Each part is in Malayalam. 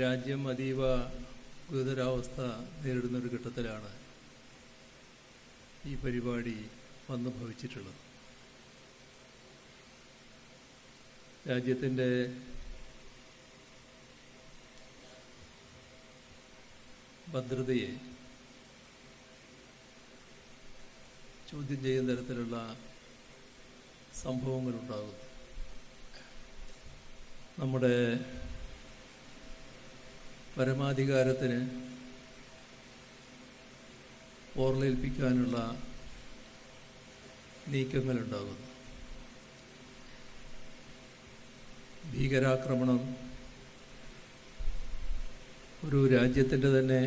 രാജ്യം അതീവ ഗുരുതരാവസ്ഥ നേരിടുന്നൊരു ഘട്ടത്തിലാണ് ഈ പരിപാടി വന്നു ഭവിച്ചിട്ടുള്ളത്. രാജ്യത്തിന്റെ ഭദ്രതയെ ചോദ്യം ചെയ്യുന്ന തരത്തിലുള്ള സംഭവങ്ങളുണ്ടാകുന്നു നമ്മുടെ പരമാധികാരത്തിന് ഓർലേൽപ്പിക്കാനുള്ള നീക്കങ്ങളുണ്ടാകുന്നു. ഭീകരാക്രമണം ഒരു രാജ്യത്തിന്റെ തന്നെ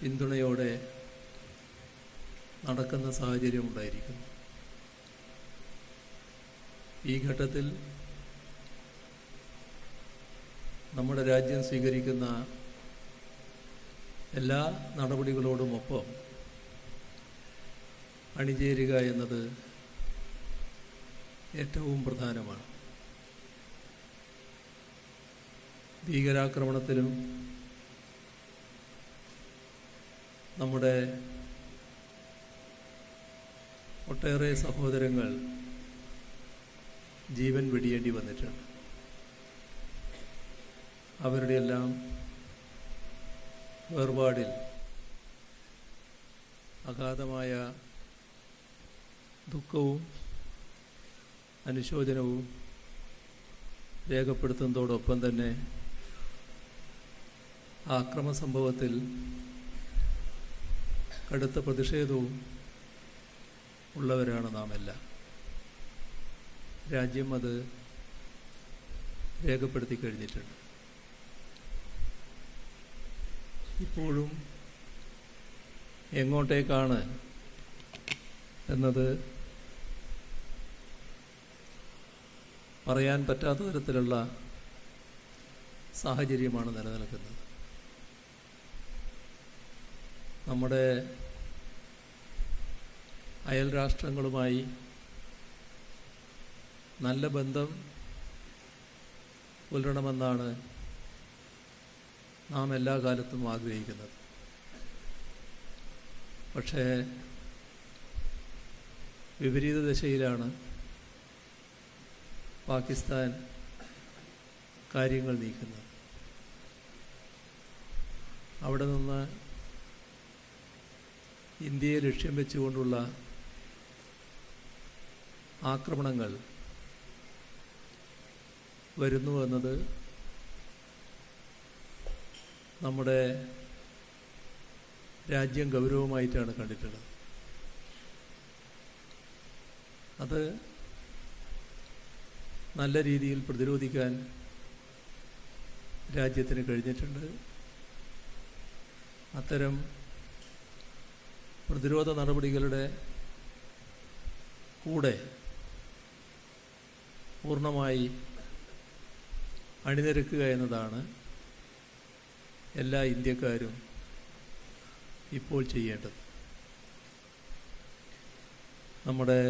പിന്തുണയോടെ നടക്കുന്ന സാഹചര്യം ഉണ്ടായിരിക്കുന്നു. ഈ ഘട്ടത്തിൽ നമ്മുടെ രാജ്യം സ്വീകരിക്കുന്ന എല്ലാ നടപടികളോടുമൊപ്പം അണിചേരുക എന്നത് ഏറ്റവും പ്രധാനമാണ്. ഭീകരാക്രമണത്തിലും നമ്മുടെ ഒട്ടേറെ സഹോദരങ്ങൾ ജീവൻ വെടിയേണ്ടി വന്നിട്ടുണ്ട്. അവരുടെ എല്ലാം വേർപാടിൽ അഗാധമായ ദുഃഖവും അനുശോചനവും രേഖപ്പെടുത്തുന്നതോടൊപ്പം തന്നെ ആ അക്രമ സംഭവത്തിൽ കടുത്ത പ്രതിഷേധവും ഉള്ളവരാണ് നാം എല്ലാം. രാജ്യം അത് രേഖപ്പെടുത്തി കഴിഞ്ഞിട്ടുണ്ട്. ഇപ്പോഴും എങ്ങോട്ടേക്കാണ് എന്നത് പറയാൻ പറ്റാത്ത തരത്തിലുള്ള സാഹചര്യമാണ് നിലനിൽക്കുന്നത്. നമ്മുടെ അയൽ രാഷ്ട്രങ്ങളുമായി നല്ല ബന്ധം പുലരണമെന്നാണ് നാം എല്ലാ കാലത്തും ആഗ്രഹിക്കുന്നത്. പക്ഷേ വിപരീത ദശയിലാണ് പാകിസ്ഥാൻ കാര്യങ്ങൾ നീക്കുന്നത്. അവിടെ നിന്ന് ഇന്ത്യയെ ലക്ഷ്യം വെച്ചുകൊണ്ടുള്ള ആക്രമണങ്ങൾ വരുന്നു എന്നത് നമ്മുടെ രാജ്യം ഗൗരവമായിട്ടാണ് കണ്ടിട്ടുള്ളത്. അത് നല്ല രീതിയിൽ പ്രതിരോധിക്കാൻ രാജ്യത്തിന് കഴിഞ്ഞിട്ടുണ്ട്. അത്തരം പ്രതിരോധ നടപടികളുടെ കൂടെ പൂർണമായി അണിനിരക്കുക എന്നതാണ് എല്ലാ ഇന്ത്യക്കാരും ഇപ്പോൾ ചെയ്യേണ്ടത് നമ്മുടെ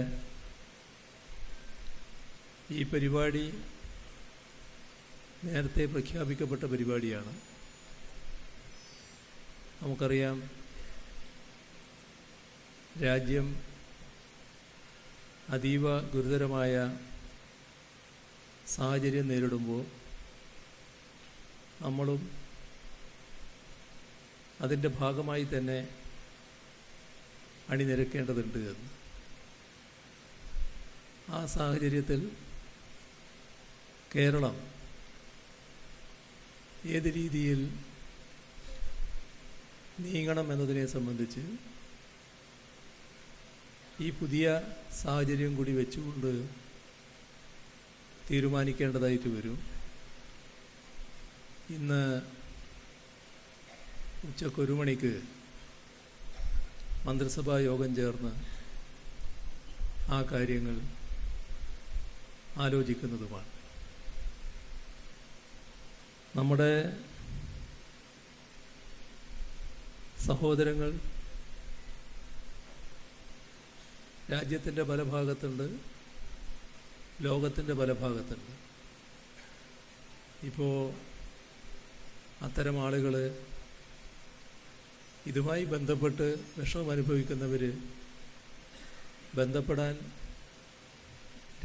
ഈ പരിപാടി നേരത്തെ പ്രഖ്യാപിക്കപ്പെട്ട പരിപാടിയാണ്. നമുക്കറിയാം രാജ്യം അതീവ ഗുരുതരമായ സാഹചര്യം നേരിടുമ്പോൾ നമ്മളും അതിന്റെ ഭാഗമായി തന്നെ അണിനിരക്കേണ്ടതുണ്ട് എന്ന്. ആ സാഹചര്യത്തിൽ കേരളം ഏത് രീതിയിൽ നീങ്ങണം എന്നതിനെ സംബന്ധിച്ച് ഈ പുതിയ സാഹചര്യം കൂടി വെച്ചുകൊണ്ട് തീരുമാനിക്കേണ്ടതായിട്ട് വരും. ഇന്ന് ഉച്ചയ്ക്ക് ഒരു മണിക്ക് മന്ത്രിസഭാ യോഗം ചേർന്ന് ആ കാര്യങ്ങൾ ആലോചിക്കുന്നതുമാണ്. നമ്മുടെ സഹോദരങ്ങൾ രാജ്യത്തിന്റെ പല ഭാഗത്തുണ്ട് ലോകത്തിന്റെ പല ഭാഗത്തുണ്ട്. ഇപ്പോൾ അത്തരം ആളുകൾ ഇതുമായി ബന്ധപ്പെട്ട് വിഷമം അനുഭവിക്കുന്നവർ ബന്ധപ്പെടാൻ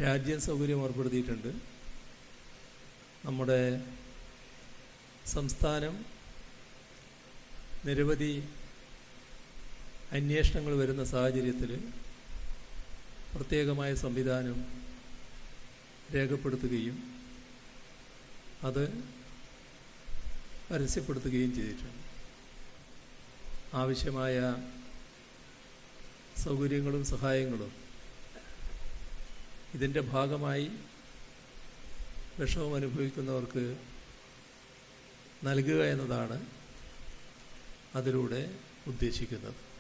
രാജ്യം സൗകര്യം ഏർപ്പെടുത്തിയിട്ടുണ്ട്. നമ്മുടെ സംസ്ഥാനം നിരവധി അന്വേഷണങ്ങൾ വരുന്ന സാഹചര്യത്തിൽ പ്രത്യേകമായ സംവിധാനം രേഖപ്പെടുത്തുകയും അത് പരസ്യപ്പെടുത്തുകയും ചെയ്തിട്ടുണ്ട്. ആവശ്യമായ സൗകര്യങ്ങളും സഹായങ്ങളും ഇതിന്റെ ഭാഗമായി വിഷമം അനുഭവിക്കുന്നവർക്ക് നൽകുക എന്നതാണ് അതിലൂടെ ഉദ്ദേശിക്കുന്നത്.